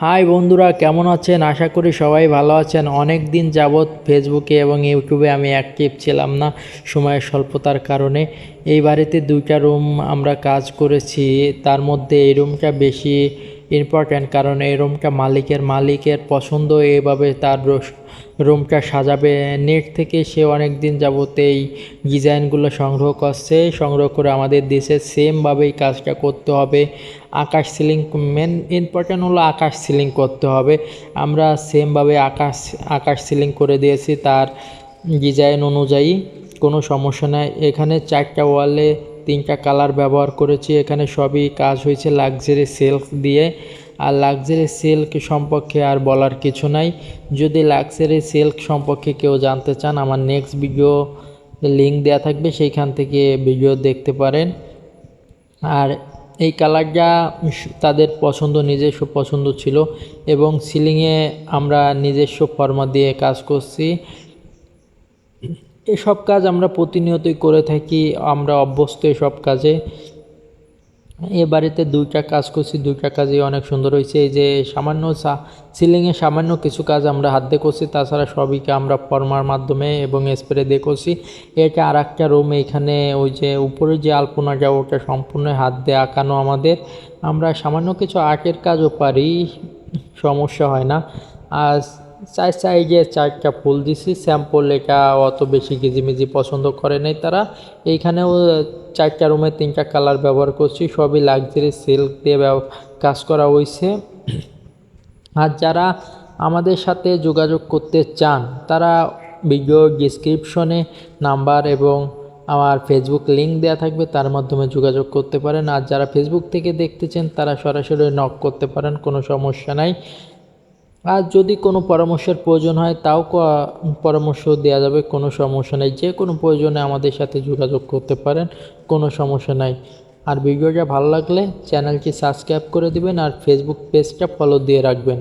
High বন্ধুরা, কেমন আছেন? আশা করি সবাই ভালো আছেন। অনেক দিন যাবৎ ফেসবুকে এবং ইউটিউবে আমি অ্যাক্টিভ ছিলাম না সময়ের স্বল্পতার কারণে। এই বাড়িতে দুইটা রুম আমরা কাজ করেছি। তার মধ্যে এই রুমটা বেশি ইম্পর্ট্যান্ট কারণ এই রুমটা মালিকের মালিকের পছন্দ, এভাবে তার রুমটা সাজাবে। নেট থেকে সে অনেক দিন যাবত এই ডিজাইনগুলো সংগ্রহ করছে। সংগ্রহ করে আমাদের দেশে সেমভাবেই কাজটা করতে হবে। আকাশ সিলিং মেন ইম্পর্ট্যান্ট হলো আকাশ সিলিং করতে হবে। আমরা সেমভাবে আকাশ আকাশ সিলিং করে দিয়েছি তার ডিজাইন অনুযায়ী। কোনো সমস্যা নাই। এখানে চারটা ওয়ালে তিনটা কালার ব্যবহার করেছি। এখানে সবই কাজ হয়েছে লাক্সারি সিল্ক দিয়ে। আর লাক্সারি সিল্ক সম্পর্কে আর বলার কিছু নাই। যদি লাক্সারি সিল্ক সম্পর্কে কেউ জানতে চান, আমার নেক্সট ভিডিও লিঙ্ক দেওয়া থাকবে, সেইখান থেকে ভিডিও দেখতে পারেন। আর এই কালারটা তাদের পছন্দ, নিজস্ব পছন্দ ছিল এবং সিলিংয়ে আমরা নিজস্ব ফর্মা দিয়ে কাজ করছি। এসব কাজ আমরা প্রতিনিয়তই করে থাকি, আমরা অভ্যস্ত এসব কাজে। এ বাড়িতে দুইটা কাজ করছি, দুইটা কাজই অনেক সুন্দর হয়েছে। এই যে সামান্য সিলিংয়ে সামান্য কিছু কাজ আমরা হাত দিয়ে করছি, তাছাড়া সবইকে আমরা ফর্মার মাধ্যমে এবং স্প্রে দিয়ে করছি। এটা আর একটা রুম এখানে ওই যে উপরে যে আলপনাটা, ওটা সম্পূর্ণ হাত দিয়ে আঁকানো আমাদের। আমরা সামান্য কিছু আর্টের কাজও পারি, সমস্যা হয় না। আর চার সাইজে চারটা ফুল দিছি স্যাম্পল এটা অত বেশি গিজিমিজি পছন্দ করে নাই তারা। এইখানেও চারটা রুমে তিনটা কালার ব্যবহার করছি, সবই লাক্সারি সিল্ক দিয়ে কাজ করা হয়েছে আর যারা আমাদের সাথে যোগাযোগ করতে চান, তারা ভিডিও ডিসক্রিপশনে নাম্বার এবং আমার ফেসবুক লিংক দেওয়া থাকবে, তার মাধ্যমে যোগাযোগ করতে পারেন। আর যারা ফেসবুক থেকে দেখতেছেন তারা সরাসরি নক করতে পারেন, কোনো সমস্যা নাই। আর যদি কোনো পরামর্শের প্রয়োজন হয়, তাও পরামর্শ দেওয়া যাবে। কোনো সমস্যা নেই। যে কোনো প্রয়োজনে আমাদের সাথে যোগাযোগ করতে পারেন। কোনো সমস্যা নাই। আর ভিডিওটা ভালো লাগলে চ্যানেলটি সাবস্ক্রাইব করে দিবেন আর ফেসবুক পেজটা ফলো দিয়ে রাখবেন।